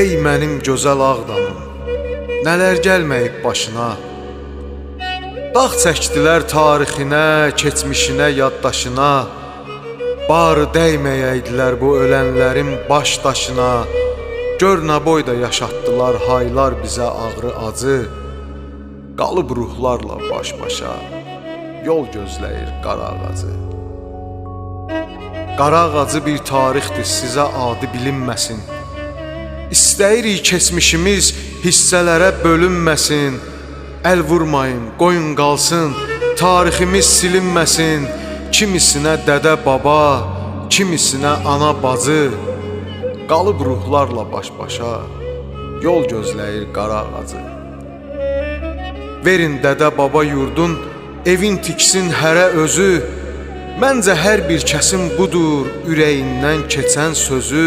Ey mənim gözəl Ağdamım, nələr gəlməyib başına? Dağ çəkdilər tarixinə, keçmişinə, yaddaşına. Barı dəyməyəydilər bu ölənlərin baş daşına. Gör nə boyda yaşatdılar haylar bizə ağrı acı. Qalıb ruhlarla baş-başa yol gözləyir qara ağacı. Qara ağacı bir tarixdir, sizə adi bilinməsin. İstəyirik keçmişimiz hissələrə bölünməsin. Əl vurmayın, qoyun qalsın, tariximiz silinməsin. Kimisinə dədə baba, kimisinə ana bacı. Qalıb ruhlarla baş-başa yol gözləyir qara ağacı. Verin dədə baba yurdun, evin tiksin hərə özü. Məncə hər bir kəsin budur ürəyindən keçən sözü.